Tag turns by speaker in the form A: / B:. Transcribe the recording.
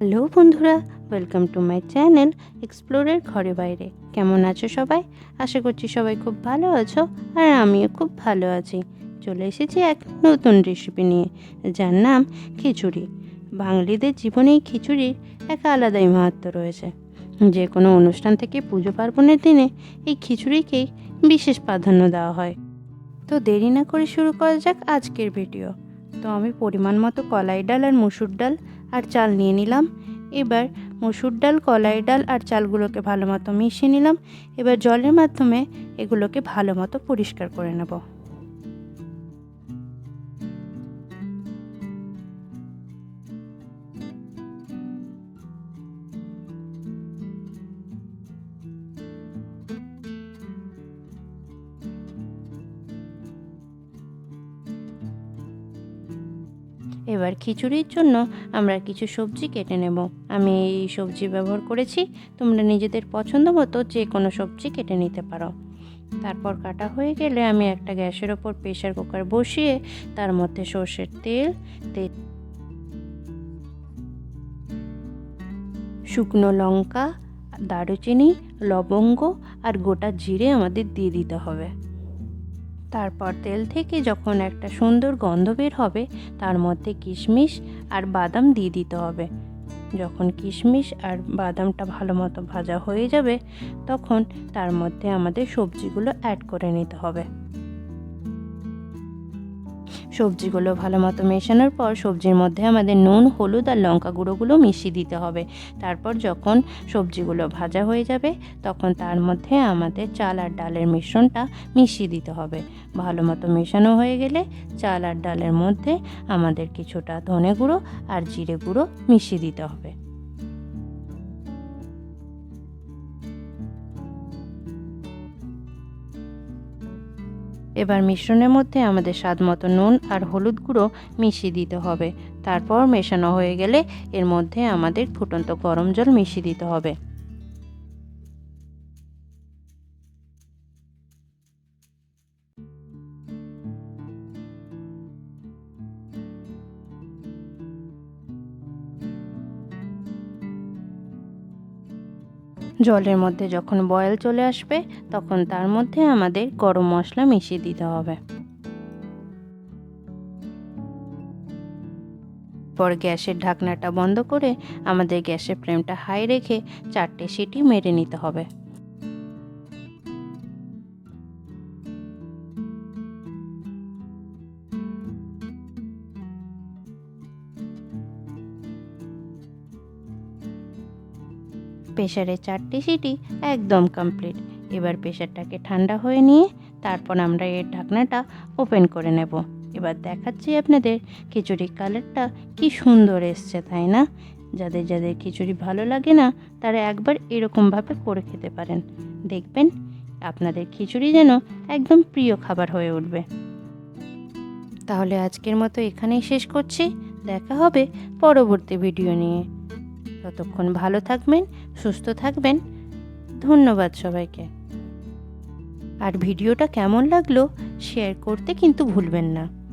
A: Hello বন্ধুরা welcome to my channel এক্সপ্লোরের ঘরে বাইরে। কেমন আছো সবাই? আশা করছি সবাই খুব ভালো আছো আর আমিও খুব ভালো আছি। চলে এসেছি এক নতুন রেসিপি নিয়ে, যার নাম খিচুড়ি। বাঙালিদের জীবনে এই খিচুড়ির এক আলাদাই মাহাত্ম রয়েছে। যে কোনো অনুষ্ঠান থেকে পুজো পার্বণের দিনে এই খিচুড়িকেই বিশেষ প্রাধান্য দেওয়া হয়। তো দেরি না করে শুরু করা যাক আজকের ভিডিও। তো আমি পরিমাণ মতো কলাই ডাল আর মুসুর ডাল আর চাল নিয়ে নিলাম। এবার মসুর ডাল, কলাই ডাল আর চালগুলোকে ভালো মতো মিশিয়ে নিলাম। এবার জলের মাধ্যমে এগুলোকে ভালো মতো পরিষ্কার করে নেব। এবার খিচুড়ির জন্য আমরা কিছু সবজি কেটে নেব। আমি এই সবজি ব্যবহার করেছি। তোমরা নিজেদের পছন্দ মতো যে কোনো সবজি কেটে নিতে পারো। তারপর কাটা হয়ে গেলে আমি একটা গ্যাসের ওপর প্রেশার কুকার বসিয়ে তার মধ্যে সর্ষের তেল তেল শুকনো লঙ্কা, দারুচিনি, লবঙ্গ আর গোটা জিরে আমাদের দিয়ে দিতে হবে। তারপর তেল থেকে যখন একটা সুন্দর গন্ধ বের হবে, তার মধ্যে কিশমিশ আর বাদাম দিয়ে দিতে হবে। যখন কিশমিশ আর বাদামটা ভালো মতো ভাজা হয়ে যাবে, তখন তার মধ্যে আমাদের সবজিগুলো অ্যাড করে নিতে হবে। সবজিগুলো ভালো মতো মেশানোর পর সবজির মধ্যে আমাদের নুন, হলুদ আর লঙ্কা গুঁড়োগুলো মিশিয়ে দিতে হবে। তারপর যখন সবজিগুলো ভাজা হয়ে যাবে, তখন তার মধ্যে আমাদের চাল আর ডালের মিশ্রণটা মিশিয়ে দিতে হবে। ভালো মতো মেশানো হয়ে গেলে চাল আর ডালের মধ্যে আমাদের কিছুটা ধনে গুঁড়ো আর জিরে গুঁড়ো মিশিয়ে দিতে হবে। এবার মিশ্রণের মধ্যে আমাদের স্বাদ মতো নুন আর হলুদ গুঁড়ো মিশিয়ে দিতে হবে। তারপর মেশানো হয়ে গেলে এর মধ্যে আমাদের ফুটন্ত গরম জল মিশিয়ে দিতে হবে। জলের মধ্যে যখন বয়েল চলে আসবে, তখন তার মধ্যে আমাদের গরম মশলা মিশিয়ে দিতে হবে। পর গ্যাসের ঢাকনাটা বন্ধ করে আমাদের গ্যাসের ফ্লেমটা হাই রেখে চারটে সিটি মেরে নিতে হবে। প্রেশারের চারটি সিটি একদম কমপ্লিট। এবার প্রেশারটাকে ঠান্ডা হয়ে নিয়ে তারপর আমরা এর ঢাকনাটা ওপেন করে নেব। এবার দেখাচ্ছি আপনাদের খিচুড়ির কালারটা কি সুন্দর এসছে, তাই না? যাদের যাদের খিচুড়ি ভালো লাগে না, তারা একবার এরকমভাবে করে খেতে পারেন। দেখবেন আপনাদের খিচুড়ি যেন একদম প্রিয় খাবার হয়ে উঠবে। তাহলে আজকের মতো এখানেই শেষ করছি। দেখা হবে পরবর্তী ভিডিও নিয়ে। ততক্ষণ ভালো থাকবেন, সুস্থ থাকবেন। ধন্যবাদ সবাইকে। আর ভিডিওটা কেমন লাগল শেয়ার করতে কিন্তু ভুলবেন না।